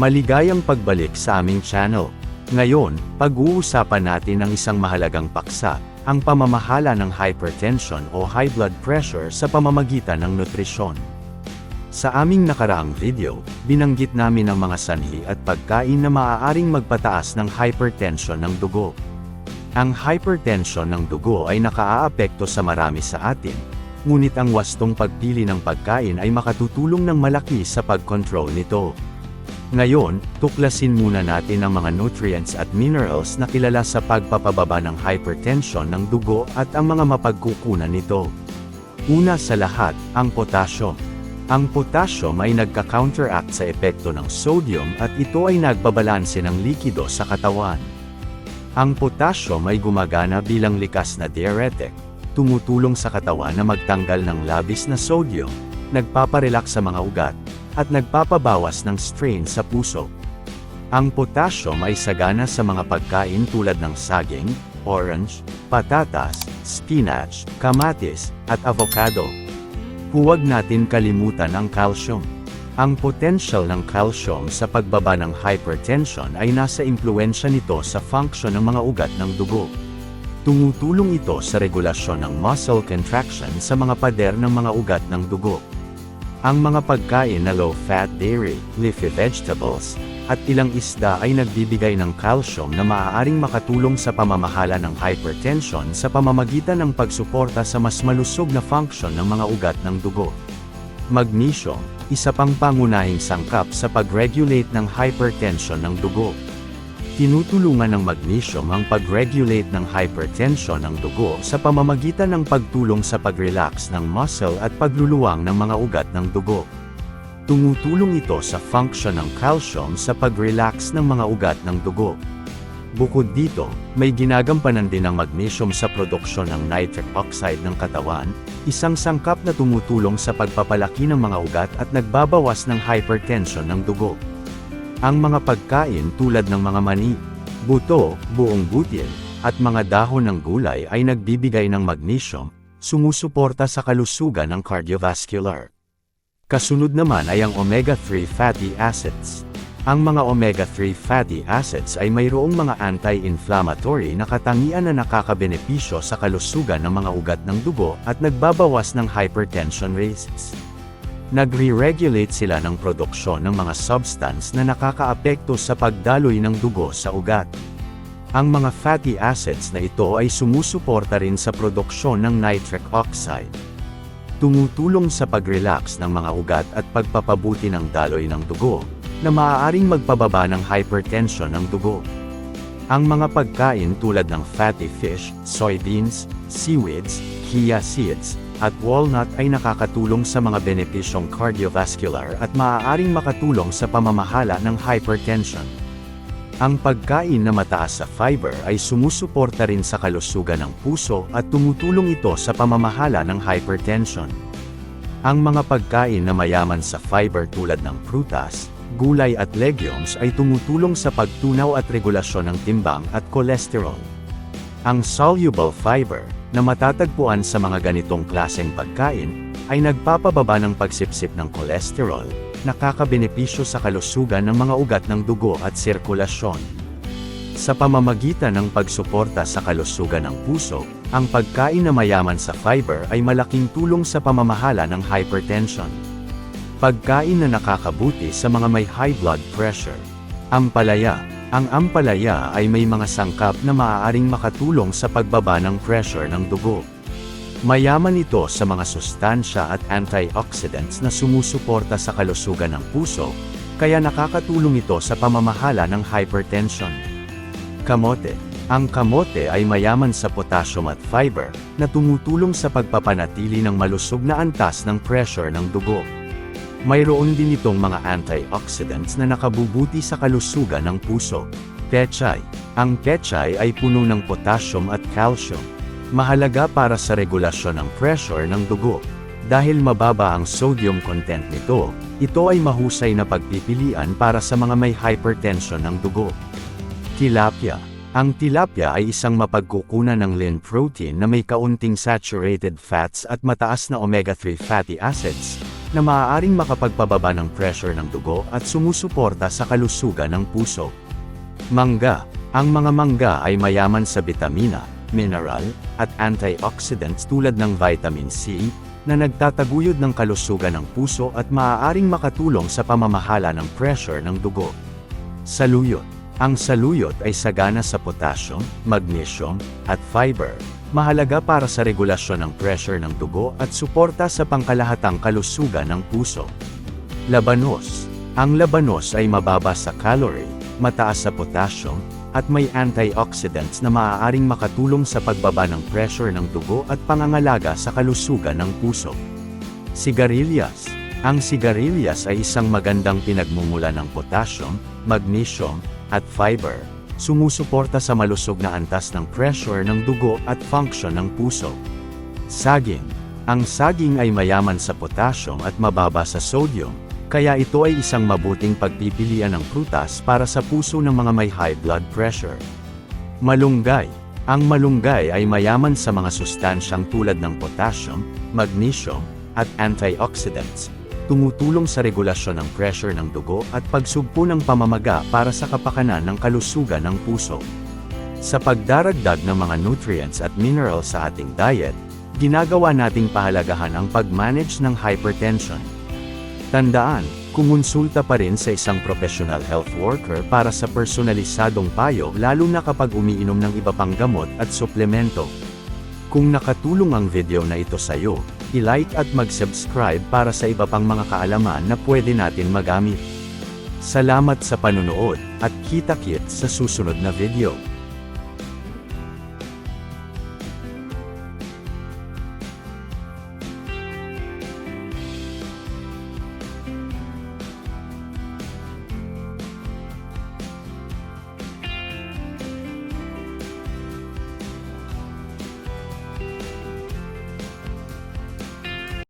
Maligayang pagbalik sa aming channel. Ngayon, pag-uusapan natin ang isang mahalagang paksa, ang pamamahala ng hypertension o high blood pressure sa pamamagitan ng nutrisyon. Sa aming nakaraang video, binanggit namin ang mga sanhi at pagkain na maaaring magpataas ng hypertension ng dugo. Ang hypertension ng dugo ay nakaaapekto sa marami sa atin, ngunit ang wastong pagpili ng pagkain ay makatutulong ng malaki sa pag-control nito. Ngayon, tuklasin muna natin ang mga nutrients at minerals na kilala sa pagpapababa ng hypertension ng dugo at ang mga mapagkukunan nito. Una sa lahat, ang potassium. Ang potassium ay nagka-counteract sa epekto ng sodium at ito ay nagbabalanse ng likido sa katawan. Ang potassium ay gumagana bilang likas na diuretic, tumutulong sa katawan na magtanggal ng labis na sodium, nagpaparelax sa mga ugat, at nagpapabawas ng strain sa puso. Ang potassium ay sagana sa mga pagkain tulad ng saging, orange, patatas, spinach, kamatis, at avocado. Huwag natin kalimutan ang calcium. Ang potential ng calcium sa pagbaba ng hypertension ay nasa impluensya nito sa function ng mga ugat ng dugo. Tumutulong ito sa regulasyon ng muscle contraction sa mga pader ng mga ugat ng dugo. Ang mga pagkain na low-fat dairy, leafy vegetables, at ilang isda ay nagbibigay ng calcium na maaaring makatulong sa pamamahala ng hypertension sa pamamagitan ng pagsuporta sa mas malusog na function ng mga ugat ng dugo. Magnesium, isa pang pangunahing sangkap sa pag-regulate ng hypertension ng dugo. Tinutulungan ng magnesium ang pag-regulate ng hypertension ng dugo sa pamamagitan ng pagtulong sa pag-relax ng muscle at pagluluwang ng mga ugat ng dugo. Tumutulong ito sa function ng calcium sa pag-relax ng mga ugat ng dugo. Bukod dito, may ginagampanan din ang magnesium sa produksyon ng nitric oxide ng katawan, isang sangkap na tumutulong sa pagpapalaki ng mga ugat at nagbabawas ng hypertension ng dugo. Ang mga pagkain tulad ng mga mani, buto, buong butil, at mga dahon ng gulay ay nagbibigay ng magnesium, sumusuporta sa kalusugan ng cardiovascular. Kasunod naman ay ang omega-3 fatty acids. Ang mga omega-3 fatty acids ay mayroong mga anti-inflammatory na katangian na nakakabenepisyo sa kalusugan ng mga ugat ng dugo at nagbabawas ng hypertension risks. Nagre-regulate sila ng produksyon ng mga substance na nakakaapekto sa pagdaloy ng dugo sa ugat. Ang mga fatty acids na ito ay sumusuporta rin sa produksyon ng nitric oxide. Tumutulong sa pag-relax ng mga ugat at pagpapabuti ng daloy ng dugo, na maaaring magpababa ng hypertension ng dugo. Ang mga pagkain tulad ng fatty fish, soybeans, seaweeds, chia seeds, at walnut ay nakakatulong sa mga benepisyong cardiovascular at maaaring makatulong sa pamamahala ng hypertension. Ang pagkain na mataas sa fiber ay sumusuporta rin sa kalusugan ng puso at tumutulong ito sa pamamahala ng hypertension. Ang mga pagkain na mayaman sa fiber tulad ng prutas, gulay at legumes ay tumutulong sa pagtunaw at regulasyon ng timbang at kolesterol. Ang soluble fiber, na matatagpuan sa mga ganitong klaseng pagkain, ay nagpapababa ng pagsipsip ng kolesterol, nakakabenepisyo sa kalusugan ng mga ugat ng dugo at sirkulasyon. Sa pamamagitan ng pagsuporta sa kalusugan ng puso, ang pagkain na mayaman sa fiber ay malaking tulong sa pamamahala ng hypertension. Pagkain na nakakabuti sa mga may high blood pressure. Ampalaya, ang ampalaya ay may mga sangkap na maaaring makatulong sa pagbaba ng pressure ng dugo. Mayaman ito sa mga sustansya at antioxidants na sumusuporta sa kalusugan ng puso, kaya nakakatulong ito sa pamamahala ng hypertension. Kamote Ang kamote ay mayaman sa potassium at fiber, na tumutulong sa pagpapanatili ng malusog na antas ng pressure ng dugo. Mayroon din itong mga antioxidants na nakabubuti sa kalusugan ng puso. Pechay. Ang pechay ay puno ng potassium at calcium. Mahalaga para sa regulasyon ng pressure ng dugo. Dahil mababa ang sodium content nito, ito ay mahusay na pagpipilian para sa mga may hypertension ng dugo. Tilapia. Ang tilapia ay isang mapagkukunan ng lean protein na may kaunting saturated fats at mataas na omega-3 fatty acids, na maaaring makapagpababa ng pressure ng dugo at sumusuporta sa kalusugan ng puso. Mangga. Ang mga mangga ay mayaman sa bitamina, mineral, at antioxidants tulad ng vitamin C, na nagtataguyod ng kalusugan ng puso at maaaring makatulong sa pamamahala ng pressure ng dugo. Saluyot. Ang saluyot ay sagana sa potassium, magnesium, at fiber. Mahalaga para sa regulasyon ng pressure ng dugo at suporta sa pangkalahatang kalusugan ng puso. Labanos. Ang labanos ay mababa sa calorie, mataas sa potassium, at may antioxidants na maaaring makatulong sa pagbaba ng pressure ng dugo at pangangalaga sa kalusugan ng puso. Sigarilyas. Ang sigarilyas ay isang magandang pinagmumula ng potassium, magnesium, at fiber. Sumusuporta sa malusog na antas ng pressure ng dugo at function ng puso. Saging. Ang saging ay mayaman sa potassium at mababa sa sodium, kaya ito ay isang mabuting pagpipilian ng prutas para sa puso ng mga may high blood pressure. Malunggay. Ang malunggay ay mayaman sa mga sustansyang tulad ng potassium, magnesium, at antioxidants. Tumutulong sa regulasyon ng pressure ng dugo at pagsugpo ng pamamaga para sa kapakanan ng kalusugan ng puso. Sa pagdaragdag ng mga nutrients at minerals sa ating diet, ginagawa nating pahalagahan ang pag-manage ng hypertension. Tandaan, kumonsulta pa rin sa isang professional health worker para sa personalisadong payo lalo na kapag umiinom ng iba pang gamot at suplemento. Kung nakatulong ang video na ito sa iyo, i-like at mag-subscribe para sa iba pang mga kaalaman na pwede natin magamit. Salamat sa panunood, at kita-kit sa susunod na video.